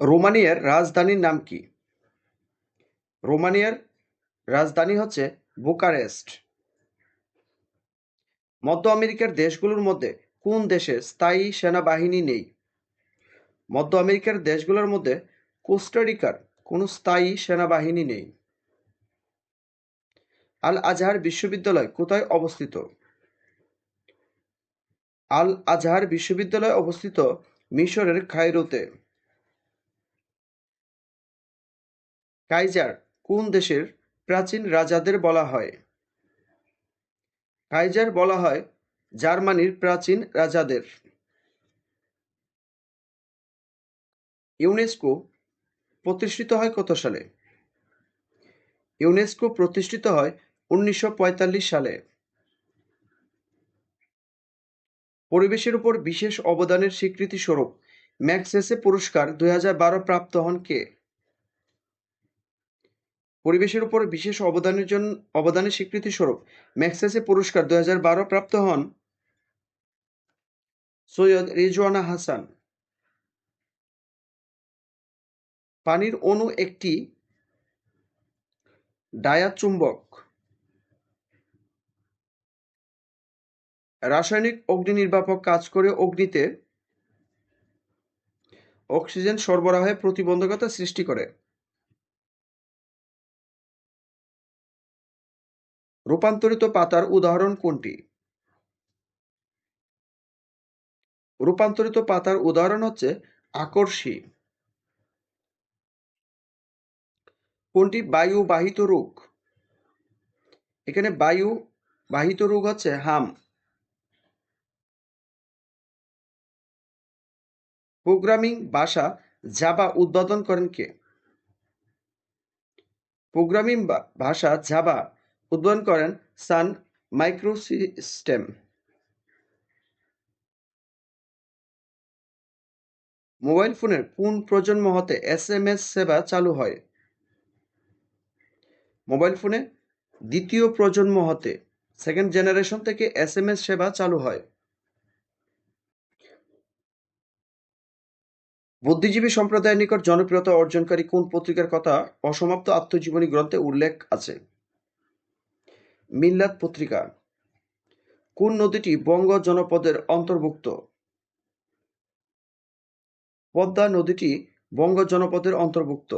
রোমানিয়ার রাজধানীর নাম কি? রোমানিয়ার রাজধানী হচ্ছে বুকারেস্ট। মধ্য আমেরিকার দেশগুলোর মধ্যে কোন দেশে স্থায়ী সেনাবাহিনী নেই? মধ্য আমেরিকার দেশগুলোর মধ্যে কোস্টারিকার কোনো স্থায়ী সেনাবাহিনী নেই। আল আজহার বিশ্ববিদ্যালয় কোথায় অবস্থিত? আল আজহার বিশ্ববিদ্যালয় অবস্থিত মিশরের কায়রোতে কাইজার কোন দেশের প্রাচীন রাজাদের বলা হয়? কাইজার বলা হয় জার্মানির প্রাচীন রাজাদের। ইউনেস্কো প্রতিষ্ঠিত হয় কত সালে? ইউনেস্কো প্রতিষ্ঠিত হয় উনিশশো পঁয়তাল্লিশ সালে। পরিবেশের উপর বিশেষ অবদানের স্বীকৃতি স্বরূপ ম্যাক্সেসে পুরস্কার দুই হাজার বারো প্রাপ্ত হন কে? পরিবেশের উপর বিশেষ অবদানের জন্য অবদানের স্বীকৃতি স্বরূপ ম্যাক্সেসে পুরস্কার দু বারো প্রাপ্ত হন সৈয়দ রিজওয়ানা হাসান। পানির অণু একটি ডায়া চুম্বক। রাসায়নিক অগ্নি নির্বাপক কাজ করে অগ্নিতে অক্সিজেন সরবরাহে প্রতিবন্ধকতা সৃষ্টি করে। রূপান্তরিত পাতার উদাহরণ কোনটি? রূপান্তরিত পাতার উদাহরণ হচ্ছে আকর্ষী। কোনটি? বায়ু বাহিত রোগ। এখানে বায়ু বাহিত রোগ হচ্ছে হাম। প্রোগ্রামিং ভাষা জাবা উদ্বোধন করেন কে? প্রোগ্রামিং ভাষা জাবা উদ্বোধন করেন সান মাইক্রোসিস্টেম। মোবাইল ফোনের কোন প্রজন্ম হতে এস এম এস সেবা চালু হয়। মোবাইল ফোনে দ্বিতীয় প্রজন্ম হতে সেকেন্ড জেনারেশন থেকে এস এম এস সেবা চালু হয়। বুদ্ধিজীবী সম্প্রদায়ের নিকট জনপ্রিয়তা অর্জনকারী কোন পত্রিকার কথা অসমাপ্ত আত্মজীবনী গ্রন্থে উল্লেখ আছে? মিল্লাত পত্রিকা। কোন নদীটি বঙ্গ জনপদের অন্তর্ভুক্ত? পদ্মা নদীটি বঙ্গ জনপদের অন্তর্ভুক্ত।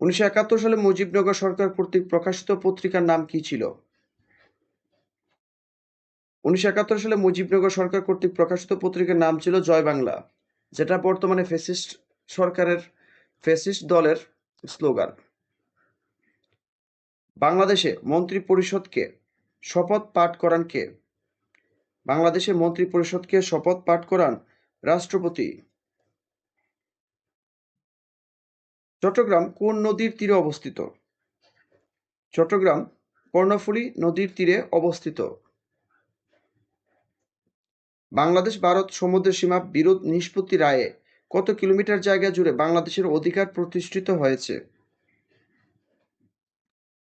উনিশশো একাত্তর সালে মুজিবনগর সরকার কর্তৃক প্রকাশিত পত্রিকার নাম কি ছিল? উনিশশো একাত্তর সালে মুজিবনগর সরকার কর্তৃক প্রকাশিত পত্রিকার নাম ছিল জয় বাংলা, যেটা বর্তমানে ফেসিস্ট সরকারের ফেসিস্ট দলের স্লোগান। বাংলাদেশে মন্ত্রী পরিষদকে শপথ পাঠ করান কে? বাংলাদেশে মন্ত্রী পরিষদকে শপথ পাঠ করান রাষ্ট্রপতি। চট্টগ্রাম কোন নদীর তীরে অবস্থিত? চট্টগ্রাম কর্ণফুলী নদীর তীরে অবস্থিত। বাংলাদেশ ভারত সমুদ্র সীমা বিরোধ নিষ্পত্তি রায়ে কত কিলোমিটার জায়গা জুড়ে বাংলাদেশের অধিকার প্রতিষ্ঠিত হয়েছে?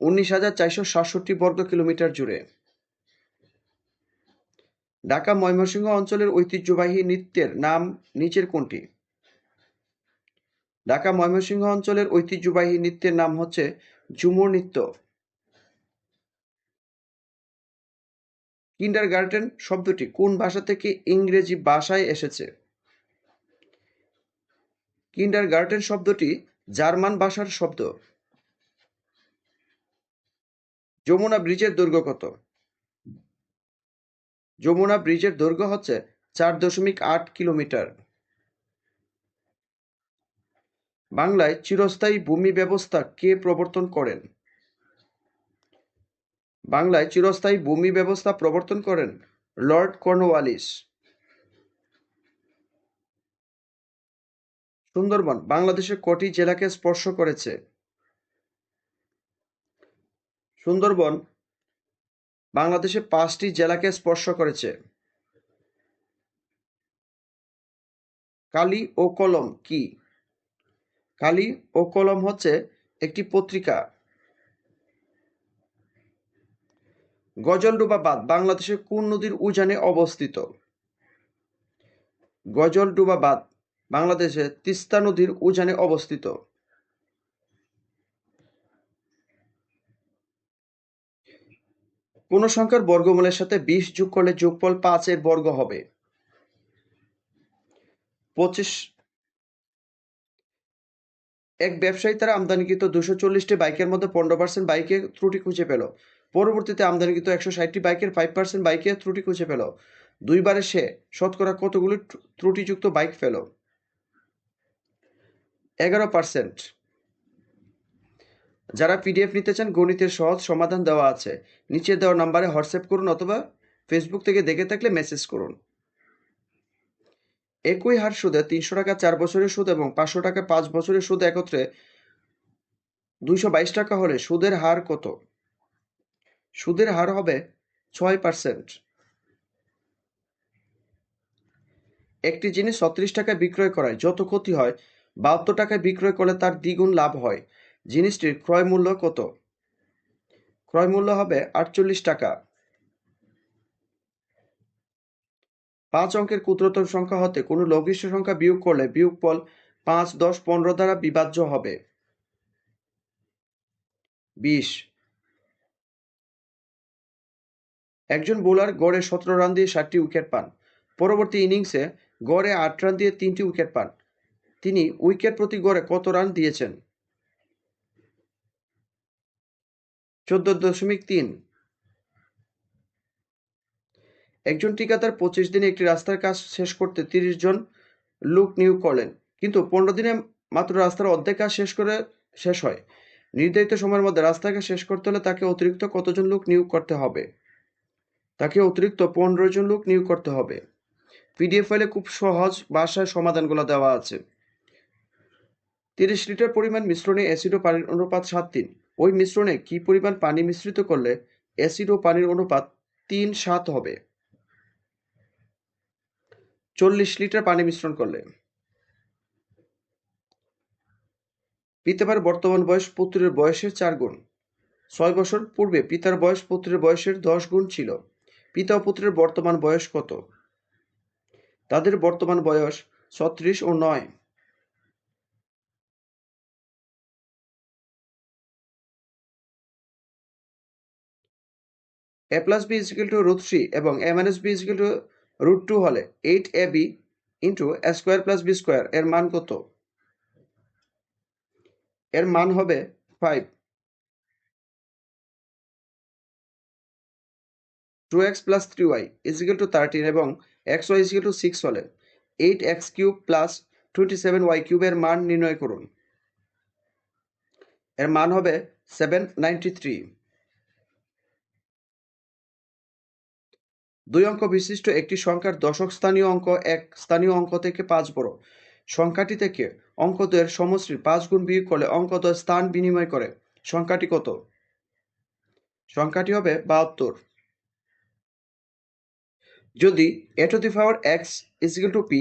উনিশ হাজার চারশো সাতষট্টি বর্গ কিলোমিটার জুড়ে। ঢাকা ময়মনসিংহ অঞ্চলের ঐতিহ্যবাহী নৃত্যের নাম নিচের কোনটি? ঢাকা ময়মনসিংহ অঞ্চলের ঐতিহ্যবাহী নৃত্যের নাম হচ্ছে ঝুমুর নৃত্য। কিন্ডার গার্ডেন শব্দটি কোন ভাষা থেকে ইংরেজি ভাষায় এসেছে? কিন্ডার গার্ডেন শব্দটি জার্মান ভাষার শব্দ। যমুনা ব্রিজের দৈর্ঘ্য কত? যমুনা ব্রিজের দৈর্ঘ্য হচ্ছে চার দশমিক আট কিলোমিটার। বাংলায় চিরস্থায়ী ভূমি ব্যবস্থা কে প্রবর্তন করেন? বাংলায় চিরস্থায়ী ভূমি ব্যবস্থা প্রবর্তন করেন লর্ড কর্নওয়ালিস। সুন্দরবন বাংলাদেশের কটি জেলাকে স্পর্শ করেছে? সুন্দরবন বাংলাদেশে পাঁচটি জেলাকে স্পর্শ করেছে। কালি ও কলম কি? কালি ও কলম হচ্ছে একটি পত্রিকা। গজলডোবা বাঁধ বাংলাদেশের কোন নদীর উজানে অবস্থিত? গজলডোবা বাঁধ বাংলাদেশে তিস্তা নদীর উজানে অবস্থিত। কোন সংখ্যার বর্গমূলের সাথে বিশ যোগ করলে যোগফল পাঁচ এর বর্গ হবে। পঁচিশ এক ব্যবসায়ী তারা আমদানিকৃত দুশো চল্লিশটি বাইকের মধ্যে পনেরো পার্সেন্ট বাইকে ত্রুটি খুঁজে পেল। পরবর্তীতে আমদানিকৃত একশো ষাটটি বাইকের ফাইভ পার্সেন্ট বাইকে ত্রুটি খুঁজে পেল। দুইবারে সে শতকরা কতগুলি ত্রুটিযুক্ত বাইক পেল এগারো পার্সেন্ট যারা পিডিএফ নিতে চান, গণিতের সহজ সমাধান দেওয়া আছে। নিচে দেওয়া নাম্বারে হোয়াটসঅ্যাপ করুন অথবা ফেসবুক থেকে দেখে থাকলে মেসেজ করুন। একই হার সুদে তিনশো টাকা চার বছরের সুদ এবং পাঁচশো টাকা পাঁচ বছরের সুদ একত্রে দুইশো বাইশ টাকা হলে সুদের হার কত? সুদের হার হবে ছয় পার্সেন্ট। একটি জিনিস ছত্রিশ টাকায় বিক্রয় করায়, যত ক্ষতি হয় বাহাত্তর টাকায় বিক্রয় করলে তার দ্বিগুণ লাভ হয়। জিনিসটির ক্রয় মূল্য কত? ক্রয় মূল্য হবে আটচল্লিশ টাকা। পাঁচ অঙ্কের ক্ষুদ্রতম সংখ্যা হতে কোনো লঘিষ্ঠ সংখ্যা বিয়োগ করলে বিয়োগফল পাঁচ, দশ, পনেরো দ্বারা বিভাজ্য হবে। বিশ। একজন বোলার গড়ে সতেরো রান দিয়ে ষাটটি উইকেট পান। পরবর্তী ইনিংসে গড়ে আট রান দিয়ে তিনটি উইকেট পান। তিনি উইকেট প্রতি গড়ে কত রান দিয়েছেন? চোদ্দ দশমিক তিন। একজন ঠিকাদার পঁচিশ দিনে একটি রাস্তার কাজ শেষ করতে তিরিশ জন লোক নিয়োগ করলেন, কিন্তু পনেরো দিনে মাত্র রাস্তার অর্ধেক কাজ শেষ করে শেষ হয়। নির্ধারিত সময়ের মধ্যে রাস্তার কাজ শেষ করতে হলে তাকে অতিরিক্ত কতজন লোক নিয়োগ করতে হবে? তাকে অতিরিক্ত পনেরো জন লোক নিয়োগ করতে হবে। পিডিএফ ফাইলে খুব সহজ ভাষায় সমাধানগুলো দেওয়া আছে। তিরিশ লিটার পরিমাণ মিশ্রণে অ্যাসিড ও পানির অনুপাত সাত তিন। ওই মিশ্রণে কি পরিমাণ পানি মিশ্রিত করলে অ্যাসিড ও পানির অনুপাত তিন সাত হবে? চল্লিশ লিটার পানি মিশ্রণ করলে। পিতামার বর্তমান বয়স পুত্রের বয়সের চার গুণ। ছয় বছর পূর্বে পিতার বয়স পুত্রের বয়সের দশ গুণ ছিল। পিতা ও পুত্রের বর্তমান বয়স কত? তাদের বর্তমান বয়স ছত্রিশ ও নয়। A plus B equal to root three এবং A minus B equal to root two হলে eight A B into A square plus B square এর মান কত? এর মান হবে five two X plus three Y equal to thirteen এবং X Y equal to six হলে eight X cube plus twenty seven Y কিউবের মান নির্ণয় করুন। এর মান হবে সেভেন নাইনটি থ্রি দুই অঙ্ক বিশিষ্ট একটি সংখ্যার দশক স্থানীয় অঙ্ক এক স্থানীয় অঙ্ক থেকে পাঁচ বড়। সংখ্যাটি থেকে অঙ্কদ্বয়ের সমষ্টির পাঁচ গুণ বিয়োগ করলে অঙ্কদ্বয় স্থান বিনিময় করে। সংখ্যাটি কত? সংখ্যাটি হবে বাহাত্তর। যদি A to the power X equal to P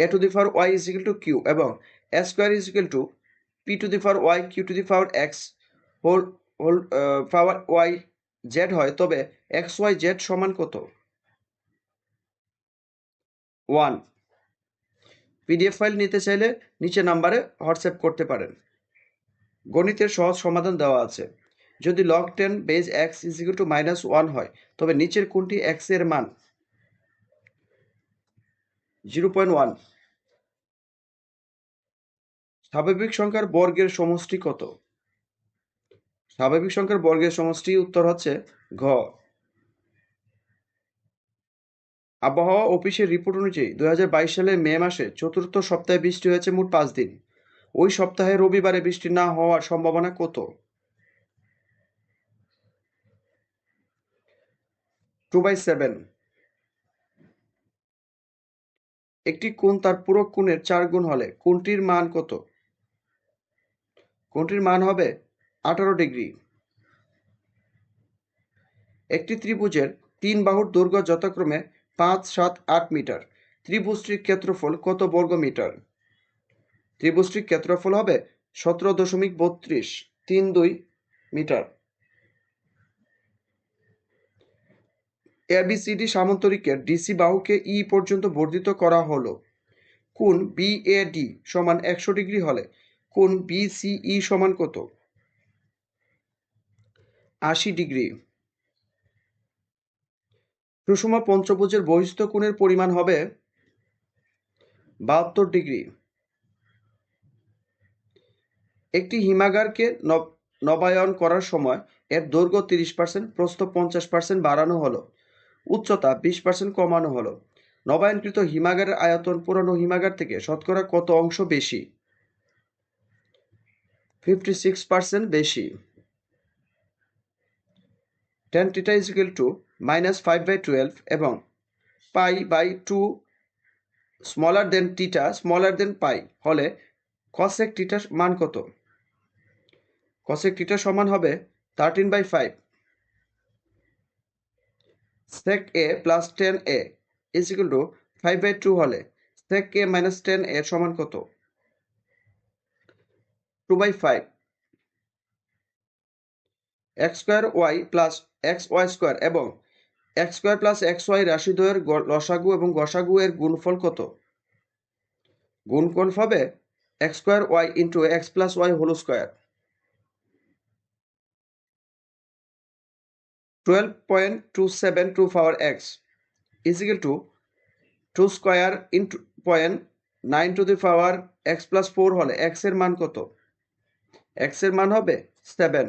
A to the power Y equal to Q এবং A square equal to P to the power Y Q to the power X whole whole power Y Z হয়, তবে x Y Z সমান কত? One. PDF file নিতে চাইলে নিচে নাম্বারে WhatsApp করতে পারেন। গণিতের সহজ সমাধান দেওয়া আছে। যদি log ten base X equal to minus one হয়, তবে নিচের কোনটি এক্সের মান? জিরো পয়েন্ট ওয়ান স্বাভাবিক সংখ্যার বর্গের সমষ্টি কত? স্বাভাবিক সংখ্যার বর্গের সমষ্টি উত্তর হচ্ছে ঘ। আবহাওয়া অফিসের রিপোর্ট অনুযায়ী দুই সালের মে মাসে চতুর্থ সপ্তাহে বৃষ্টি হয়েছে মোট পাঁচ দিন। ওই সপ্তাহে রবিবারে বৃষ্টি না হওয়ার সম্ভাবনা কত? Two by seven. একটি কোণ তার পুরো কোণের চার গুণ হলে কোণটির মান কত? কোণটির মান হবে আঠারো ডিগ্রি। একটি ত্রিভুজের তিন বাহুর দৈর্ঘ্য যথাক্রমে পাঁচ সাত আট মিটার। ত্রিভুজটির ক্ষেত্রফল কত বর্গ মিটার? ত্রিভুজটির ক্ষেত্রফল হবে সতেরো দশমিক বত্রিশ, তিন দুই মিটার। এবিসিডি সামান্তরিকের ডিসি বাহুকে ই পর্যন্ত বর্ধিত করা হলো। কোণ বিএডি সমান একশো ডিগ্রি হলে কোণ বিসিই সমান কত? আশি ডিগ্রি। সুষম পঞ্চভুজের বহিস্থ কোণের পরিমাণ হবে বাহাত্তর ডিগ্রি। একটি হিমাগারকে নব- নবায়ন করার সময় এর দৈর্ঘ্য তিরিশ পার্সেন্ট প্রস্থ পঞ্চাশ পার্সেন্ট বাড়ানো হলো। উচ্চতা বিশ পার্সেন্ট কমানো হলো। নবায়নকৃত হিমাগারের আয়তন পুরনো হিমাগার থেকে শতকরা কত অংশ বেশি? ফিফটি সিক্স পার্সেন্ট বেশি tan theta is to minus five by twelve এবং pi by two smaller than theta smaller than pi হলে কসেক টিটার মান কত? কসেক টিটা সমান হবে thirteen by five sec A plus tan A is equal to five by two হলে sec A minus tan এর সমান কত? Two by five X square Y plus X Y square এবং X square plus X Y রাশিদ্বয়ের লসাগু এবং গসাগু এর গুণফল কত? গুণফল হবে X square Y into X plus Y whole square twelve point two seven to power X equal to two square into point nine to the power X plus four হলে এক্সের মান কত? এক্সের মান হবে সেভেন